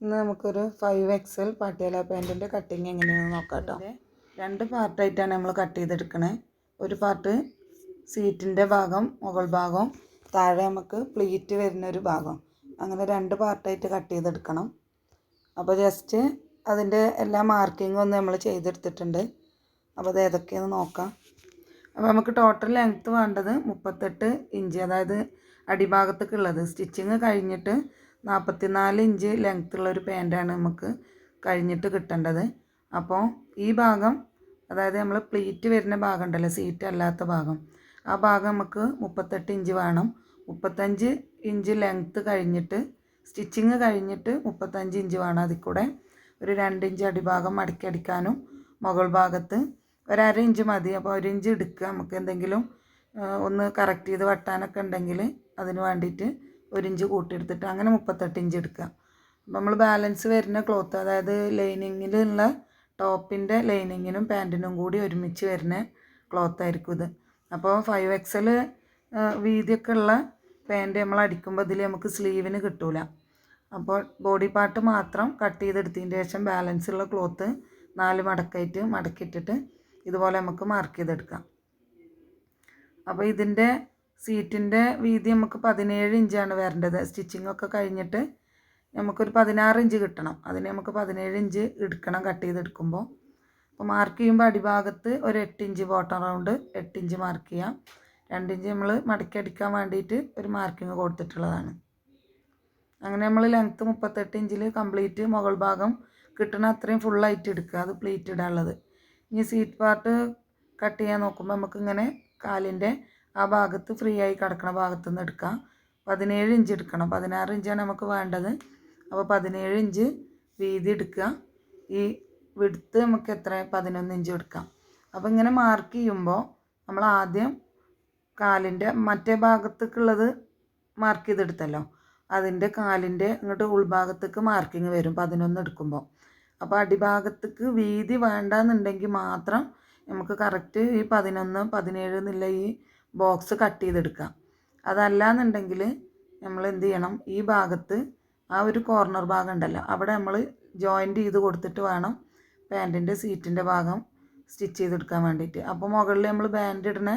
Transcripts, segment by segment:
ഇന്ന് നമുക്കൊരു five XL Patiala പാന്റിന്റെ കട്ടിങ് എങ്ങനെയാണെന്ന് നോക്കാം കേട്ടോ രണ്ട് പാർട്ടായിട്ടാണ് നമ്മൾ കട്ട് ചെയ്തെടുക്കണേ. ഒരു പാർട്ട് സീറ്റിന്റെ ഭാഗം മുകൾ ഭാഗം താഴെ നമുക്ക് പ്ലീറ്റ് വരുന്ന ഒരു ഭാഗം. അങ്ങനെ രണ്ട് പാർട്ടായിട്ട് കട്ട് ചെയ്തെടുക്കണം. അപ്പോൾ ജസ്റ്റ് അതിന്റെ എല്ലാ മാർക്കിങ്ങും ഒന്ന് നമ്മൾ ചെയ്തെടുത്തിട്ടുണ്ട്. അപ്പോൾ അത് ഏതൊക്കെയാണെന്ന് നോക്കാം. അപ്പോൾ നമുക്ക് ടോട്ടൽ ലെങ്ത്ത് വേണ്ടത് മുപ്പത്തെട്ട് ഇഞ്ച് അതായത് അടിഭാഗത്തേക്കുള്ളത്. സ്റ്റിച്ചിങ് കഴിഞ്ഞിട്ട് നാൽപ്പത്തിനാല് ഇഞ്ച് ലെങ്ത്ത് ഉള്ള ഒരു പാന്റാണ് നമുക്ക് കഴിഞ്ഞിട്ട് കിട്ടേണ്ടത്. അപ്പോൾ ഈ ഭാഗം അതായത് നമ്മൾ പ്ലീറ്റ് വരുന്ന ഭാഗം ഉണ്ടല്ലോ സീറ്റ് അല്ലാത്ത ഭാഗം ആ ഭാഗം നമുക്ക് മുപ്പത്തെട്ട് ഇഞ്ച് വേണം. മുപ്പത്തഞ്ച് ഇഞ്ച് ലെങ്ത്ത് കഴിഞ്ഞിട്ട് സ്റ്റിച്ചിങ് കഴിഞ്ഞിട്ട് മുപ്പത്തഞ്ച് ഇഞ്ച് വേണം അതിൽ കൂടെ. ഒരു രണ്ട് ഇഞ്ച് അടിഭാഗം മടക്കി അടിക്കാനും മുകൾ ഭാഗത്ത്. ഒരര ഇഞ്ച് മതി. അപ്പോൾ ഒരു ഇഞ്ച് എടുക്കുക. നമുക്ക് എന്തെങ്കിലും ഒന്ന് കറക്റ്റ് ചെയ്ത് വെട്ടാനൊക്കെ ഉണ്ടെങ്കിൽ അതിന് വേണ്ടിയിട്ട് ഒരു ഇഞ്ച് കൂട്ടിയെടുത്തിട്ട് അങ്ങനെ മുപ്പത്തെട്ട് ഇഞ്ച് എടുക്കുക. അപ്പോൾ നമ്മൾ ബാലൻസ് വരുന്ന ക്ലോത്ത് അതായത് ലൈനിങ്ങിലുള്ള ടോപ്പിന്റെ ലൈനിങ്ങിനും പാന്റിനും കൂടി ഒരുമിച്ച് വരുന്ന ക്ലോത്ത് ആയിരിക്കും ഇത്. അപ്പോൾ ഫൈവ് എക്സൽ വീതിയൊക്കെ ഉള്ള പാന്റ് നമ്മൾ അടിക്കുമ്പോൾ ഇതിൽ നമുക്ക് സ്ലീവിന് കിട്ടൂല. അപ്പോൾ ബോഡി പാർട്ട് മാത്രം കട്ട് ചെയ്തെടുത്തതിന്റെ ശേഷം ബാലൻസ് ഉള്ള ക്ലോത്ത് നാല് മടക്കായിട്ട് മടക്കിയിട്ടിട്ട് ഇതുപോലെ നമുക്ക് മാർക്ക് ചെയ്തെടുക്കാം. അപ്പോൾ ഇതിന്റെ സീറ്റിന്റെ വീതി നമുക്ക് പതിനേഴ് ഇഞ്ചാണ് വരേണ്ടത്. സ്റ്റിച്ചിങ് ഒക്കെ കഴിഞ്ഞിട്ട് നമുക്കൊരു പതിനാറ് ഇഞ്ച് കിട്ടണം. അതിന് നമുക്ക് പതിനേഴ് ഇഞ്ച് എടുക്കണം കട്ട് ചെയ്തെടുക്കുമ്പോൾ. അപ്പോൾ മാർക്ക് ചെയ്യുമ്പോൾ അടിഭാഗത്ത് ഒരു എട്ട് ഇഞ്ച് ബോട്ടം റൗണ്ട് എട്ട് ഇഞ്ച് മാർക്ക് ചെയ്യാം. രണ്ട് ഇഞ്ച് നമ്മൾ മടക്കി അടിക്കാൻ വേണ്ടിയിട്ട് ഒരു മാർക്കിങ് കൊടുത്തിട്ടുള്ളതാണ്. അങ്ങനെ നമ്മൾ ലെങ്ത്ത് മുപ്പത്തെട്ട് ഇഞ്ചിൽ കംപ്ലീറ്റ് മുകൾ ഭാഗം കിട്ടണ അത്രയും ഫുള്ളായിട്ട് എടുക്കുക. അത് പ്ലീറ്റ് ഇടാനുള്ളത്. ഇനി സീറ്റ് പാർട്ട് കട്ട് ചെയ്യാൻ നോക്കുമ്പോൾ നമുക്കിങ്ങനെ കാലിന്റെ ആ ഭാഗത്ത് ഫ്രീ ആയി കിടക്കുന്ന ഭാഗത്ത് നിന്ന് എടുക്കാം. പതിനേഴ് ഇഞ്ച് എടുക്കണം. പതിനാറ് ഇഞ്ചാണ് നമുക്ക് വേണ്ടത്. അപ്പോൾ പതിനേഴ് ഇഞ്ച് വീതി എടുക്കുക. ഈ വിടുത്ത് നമുക്ക് എത്ര? പതിനൊന്ന് ഇഞ്ച് എടുക്കാം. അപ്പോൾ ഇങ്ങനെ മാർക്ക് ചെയ്യുമ്പോൾ നമ്മൾ ആദ്യം കാലിന്റെ മറ്റേ ഭാഗത്തേക്കുള്ളത് മാർക്ക് ചെയ്തെടുത്തല്ലോ. അതിന്റെ കാലിന്റെ ഇങ്ങോട്ട് ഉൾഭാഗത്തേക്ക് മാർക്കിങ് വരും. പതിനൊന്ന് എടുക്കുമ്പോൾ അപ്പോൾ അടിഭാഗത്തേക്ക് വീതി വേണ്ടെന്നുണ്ടെങ്കിൽ മാത്രം നമുക്ക് കറക്റ്റ് ഈ പതിനൊന്ന് പതിനേഴ് എന്നുള്ള ഈ ബോക്സ് കട്ട് ചെയ്തെടുക്കാം അതല്ല എന്നുണ്ടെങ്കിൽ നമ്മൾ എന്ത് ചെയ്യണം? ഈ ഭാഗത്ത് ആ ഒരു കോർണർ ഭാഗം ഉണ്ടല്ലോ അവിടെ നമ്മൾ ജോയിന്റ് ചെയ്ത് കൊടുത്തിട്ട് വേണം പാന്റിന്റെ സീറ്റിന്റെ ഭാഗം സ്റ്റിച്ച് ചെയ്തെടുക്കാൻ വേണ്ടിയിട്ട്. അപ്പോൾ മുകളിൽ നമ്മൾ ബാൻഡ് ഇടണ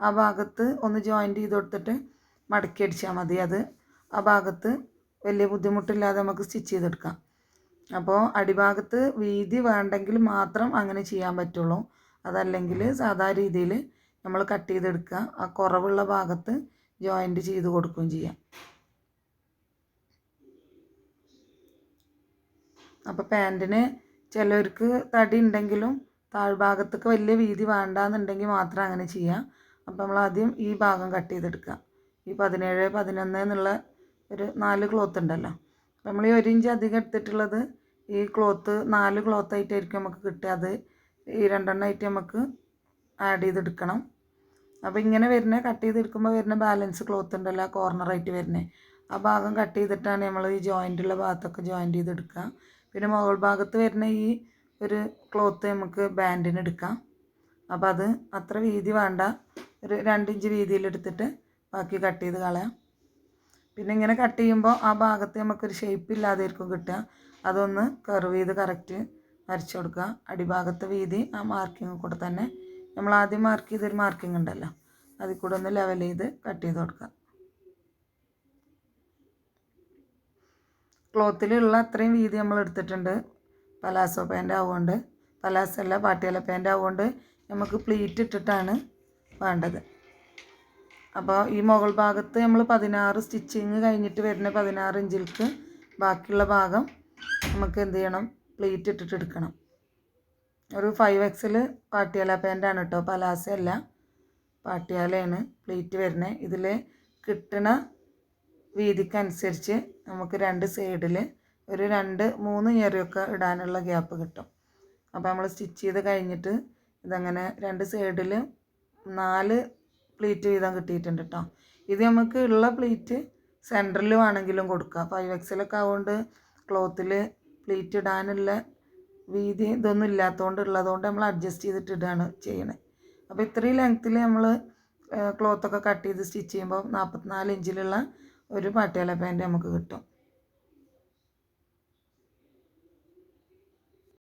ആ ഭാഗത്ത് ഒന്ന് ജോയിന്റ് ചെയ്ത് കൊടുത്തിട്ട് മടക്കി അടിച്ചാൽ മതി. അത് ആ ഭാഗത്ത് വലിയ ബുദ്ധിമുട്ടില്ലാതെ നമുക്ക് സ്റ്റിച്ച് ചെയ്തെടുക്കാം. അപ്പോൾ അടിഭാഗത്ത് വീതി വേണ്ടെങ്കിൽ മാത്രം അങ്ങനെ ചെയ്യാൻ പറ്റുള്ളൂ. അതല്ലെങ്കിൽ സാധാരണ രീതിയിൽ നമ്മൾ കട്ട് ചെയ്തെടുക്കുക. ആ കുറവുള്ള ഭാഗത്ത് ജോയിന്റ് ചെയ്ത് കൊടുക്കുകയും ചെയ്യാം. അപ്പോൾ പാന്റിന് ചിലർക്ക് തടി ഉണ്ടെങ്കിലും താഴ്ഭാഗത്തൊക്കെ വലിയ വീതി വേണ്ടാന്നുണ്ടെങ്കിൽ മാത്രം അങ്ങനെ ചെയ്യാം അപ്പോൾ നമ്മൾ ആദ്യം ഈ ഭാഗം കട്ട് ചെയ്തെടുക്കുക. ഈ പതിനേഴ് പതിനൊന്ന് എന്നുള്ള ഒരു നാല് ക്ലോത്ത് ഉണ്ടല്ലോ. അപ്പോൾ നമ്മൾ ഈ ഒരു ഇഞ്ച് അധികം എടുത്തിട്ടുള്ളത് ഈ ക്ലോത്ത് നാല് ക്ലോത്ത് ആയിട്ടായിരിക്കും നമുക്ക് കിട്ടുക. അത് ഈ രണ്ടെണ്ണമായിട്ട് നമുക്ക് ആഡ് ചെയ്തെടുക്കണം. അപ്പോൾ ഇങ്ങനെ വരുന്ന കട്ട് ചെയ്തെടുക്കുമ്പോൾ വരുന്ന ബാലൻസ് ക്ലോത്ത് ഉണ്ടല്ലോ ആ കോർണറായിട്ട് വരുന്നത് ആ ഭാഗം കട്ട് ചെയ്തിട്ടാണ് നമ്മൾ ഈ ജോയിന്റുള്ള ഭാഗത്തൊക്കെ ജോയിന്റ് ചെയ്തെടുക്കുക. പിന്നെ മുകൾ ഭാഗത്ത് വരുന്ന ഈ ഒരു ക്ലോത്ത് നമുക്ക് ബാൻഡിന് എടുക്കാം. അപ്പോൾ അത് അത്ര വീതി വേണ്ട. ഒരു രണ്ട് ഇഞ്ച് വീതിയിലെടുത്തിട്ട് ബാക്കി കട്ട് ചെയ്ത് കളയാം. പിന്നെ ഇങ്ങനെ കട്ട് ചെയ്യുമ്പോൾ ആ ഭാഗത്ത് നമുക്കൊരു ഷേപ്പ് ഇല്ലാതായിരിക്കും കിട്ടുക. അതൊന്ന് കർവ് ചെയ്ത് കറക്റ്റ് വരച്ചു കൊടുക്കുക. അടിഭാഗത്തെ വീതി ആ മാർക്കിങ് കൂടെ തന്നെ നമ്മൾ ആദ്യം മാർക്ക് ചെയ്തൊരു മാർക്കിംഗ് ഉണ്ടല്ലോ. അതിൽ കൂടെ ഒന്ന് ലെവൽ ചെയ്ത് കട്ട് ചെയ്ത് കൊടുക്കാം ക്ലോത്തിലുള്ള അത്രയും വീതി നമ്മൾ എടുത്തിട്ടുണ്ട്. പലാസോ പാന്റ് ആവുകൊണ്ട് പലാസോ അല്ല പാട്ടിയല പാന്റ് ആവുകൊണ്ട് നമുക്ക് പ്ലീറ്റ് ഇട്ടിട്ടാണ് വേണ്ടത്. അപ്പോൾ ഈ മുകൾ ഭാഗത്ത് നമ്മൾ പതിനാറ് സ്റ്റിച്ചിങ് കഴിഞ്ഞിട്ട് വരുന്ന പതിനാറ് ഇഞ്ചിൽക്ക് ബാക്കിയുള്ള ഭാഗം നമുക്ക് എന്ത് ചെയ്യണം? പ്ലീറ്റ് ഇട്ടിട്ട് എടുക്കണം. ഒരു ഫൈവ് എക്സിൽ പാട്ടിയാല പാന്റാണ് കേട്ടോ പലാസയല്ല. പാട്ടിയാലയാണ് പ്ലീറ്റ് വരുന്നത് ഇതിൽ കിട്ടണ വീതിക്കനുസരിച്ച് നമുക്ക് രണ്ട് സൈഡിൽ ഒരു രണ്ട് മൂന്ന് ഞെറിയൊക്കെ ഇടാനുള്ള ഗ്യാപ്പ് കിട്ടും. അപ്പോൾ നമ്മൾ സ്റ്റിച്ച് ചെയ്ത് കഴിഞ്ഞിട്ട് ഇതങ്ങനെ രണ്ട് സൈഡിൽ നാല് പ്ലീറ്റ് വീതം കിട്ടിയിട്ടുണ്ട് കേട്ടോ ഇത് നമുക്ക് ഉള്ള പ്ലീറ്റ് സെന്ററിൽ വേണമെങ്കിലും കൊടുക്കാം. ഫൈവ് എക്സിലൊക്കെ ആവുകൊണ്ട് ക്ലോത്തിൽ പ്ലീറ്റ് ഇടാനുള്ള വീതി ഇതൊന്നും ഇല്ലാത്തതുകൊണ്ട് ഉള്ളതുകൊണ്ട് നമ്മൾ അഡ്ജസ്റ്റ് ചെയ്തിട്ട് ഇടുകയാണ് ചെയ്യണേ. അപ്പോൾ ഇത്രയും ലെങ്ത്തിൽ നമ്മൾ ക്ലോത്തൊക്കെ കട്ട് ചെയ്ത് സ്റ്റിച്ച് ചെയ്യുമ്പോൾ നാൽപ്പത്തിനാല് ഇഞ്ചിലുള്ള ഒരു പാട്ടിയാല പാന്റ് നമുക്ക് കിട്ടും.